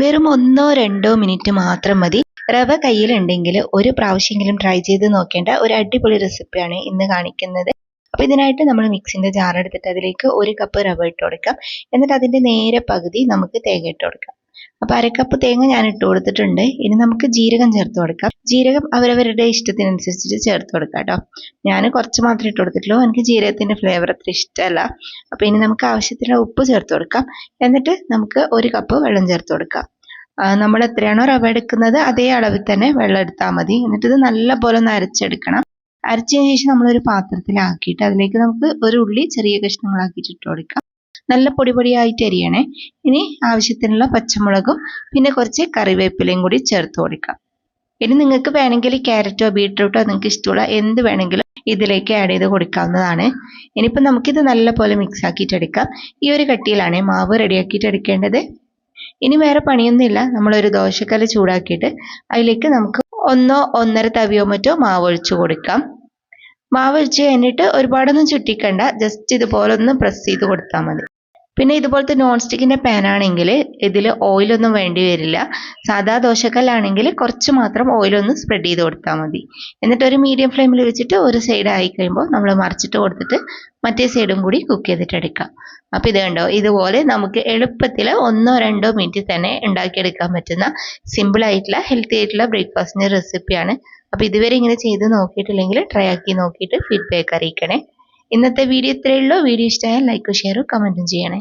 വെറും ഒന്നോ രണ്ടോ മിനിറ്റ് മാത്രം മതി. റവ കയ്യിലുണ്ടെങ്കിൽ ഒരു പ്രാവശ്യമെങ്കിലും ട്രൈ ചെയ്ത് നോക്കേണ്ട ഒരു അടിപൊളി റെസിപ്പിയാണ് ഇന്ന് കാണിക്കുന്നത്. അപ്പോൾ ഇതിനായിട്ട് നമ്മൾ മിക്സിന്റെ ജാർ എടുത്തിട്ട് അതിലേക്ക് ഒരു കപ്പ് റവ ഇട്ട് കൊടുക്കാം. എന്നിട്ട് അതിന്റെ നേരെ പകുതി നമുക്ക് തേങ്ങ ഇട്ട് കൊടുക്കാം. അപ്പോൾ അരക്കപ്പ് തേങ്ങ ഞാൻ ഇട്ട് കൊടുത്തിട്ടുണ്ട്. ഇനി നമുക്ക് ജീരകം ചേർത്ത് കൊടുക്കാം. ജീരകം അവരവരുടെ ഇഷ്ടത്തിനനുസരിച്ചിട്ട് ചേർത്ത് കൊടുക്കാം കേട്ടോ. ഞാൻ കുറച്ച് മാത്രമേ ഇട്ട് കൊടുത്തിട്ടുള്ളൂ. എനിക്ക് ജീരകത്തിന്റെ ഫ്ലേവർ അത്ര ഇഷ്ടമല്ല. അപ്പോൾ ഇനി നമുക്ക് ആവശ്യത്തിന് ഉപ്പ് ചേർത്ത് കൊടുക്കാം. എന്നിട്ട് നമുക്ക് ഒരു കപ്പ് വെള്ളം ചേർത്ത് കൊടുക്കാം. നമ്മൾ എത്രയാണോ റവ എടുക്കുന്നത് അതേ അളവിൽ തന്നെ വെള്ളം എടുത്താൽ മതി. എന്നിട്ട് ഇത് നല്ല പോലെ ഒന്ന് അരച്ചെടുക്കണം. അരച്ചതിന് ശേഷം നമ്മളൊരു പാത്രത്തിലാക്കിയിട്ട് അതിലേക്ക് നമുക്ക് ഒരു ഉള്ളി ചെറിയ കഷ്ണങ്ങളാക്കിയിട്ട് ഇട്ട് കൊടുക്കാം. നല്ല പൊടി പൊടിയായിട്ട് അരിയണേ. ഇനി ആവശ്യത്തിനുള്ള പച്ചമുളകും പിന്നെ കുറച്ച് കറിവേപ്പിലയും കൂടി ചേർത്ത് കൊടുക്കാം. ഇനി നിങ്ങൾക്ക് വേണമെങ്കിൽ ക്യാരറ്റോ ബീട്രൂട്ടോ നിങ്ങൾക്ക് ഇഷ്ടമുള്ള എന്ത് വേണമെങ്കിലും ഇതിലേക്ക് ആഡ് ചെയ്ത് കൊടുക്കാവുന്നതാണ്. ഇനിയിപ്പോൾ നമുക്കിത് നല്ലപോലെ മിക്സ് ആക്കിയിട്ട് എടുക്കാം. ഈ ഒരു കട്ടിയിലാണ് മാവ് റെഡിയാക്കിയിട്ട് എടുക്കേണ്ടത്. ഇനി വേറെ പണിയൊന്നുമില്ല. നമ്മളൊരു ദോശക്കല്ല് ചൂടാക്കിയിട്ട് അതിലേക്ക് നമുക്ക് ഒന്നോ ഒന്നര തവിയോ മറ്റോ മാവ് ഒഴിച്ചു കൊടുക്കാം. മാവ് ഒഴിച്ച് കഴിഞ്ഞിട്ട് ഒരുപാടൊന്നും ചുറ്റിക്കണ്ട. ജസ്റ്റ് ഇതുപോലെ ഒന്ന് പ്രസ് ചെയ്ത് കൊടുത്താൽ മതി. പിന്നെ ഇതുപോലത്തെ നോൺ സ്റ്റിക്കിന്റെ പാൻ ആണെങ്കിൽ ഇതിൽ ഓയിലൊന്നും വേണ്ടി വരില്ല. സാധാ ദോശക്കല്ലാണെങ്കിൽ കുറച്ച് മാത്രം ഓയിലൊന്ന് സ്പ്രെഡ് ചെയ്ത് കൊടുത്താൽ മതി. എന്നിട്ട് ഒരു മീഡിയം ഫ്ലെയിമിൽ വെച്ചിട്ട് ഒരു സൈഡ് ആയി കഴിയുമ്പോൾ നമ്മൾ മറിച്ചിട്ട് കൊടുത്തിട്ട് മറ്റേ സൈഡും കൂടി കുക്ക് ചെയ്തിട്ട് എടുക്കാം. അപ്പോൾ ഇത് കണ്ടോ? ഇതുപോലെ നമുക്ക് എളുപ്പത്തിൽ ഒന്നോ രണ്ടോ മിനിറ്റ് തന്നെ ഉണ്ടാക്കിയെടുക്കാൻ പറ്റുന്ന സിമ്പിൾ ആയിട്ടുള്ള ഹെൽത്തി ആയിട്ടുള്ള ബ്രേക്ക്ഫാസ്റ്റിന്റെ റെസിപ്പിയാണ് അപ്പോൾ ഇതുവരെ ഇങ്ങനെ ചെയ്ത് നോക്കിയിട്ടില്ലെങ്കിൽ ട്രൈ ആക്കി നോക്കിയിട്ട് ഫീഡ്ബാക്ക് അറിയിക്കണേ. ഇന്നത്തെ വീഡിയോ ഇത്രയേ ഉള്ളൂ. വീഡിയോ ഇഷ്ടമായാൽ ലൈക്കും ഷെയറും കമന്റും ചെയ്യണേ.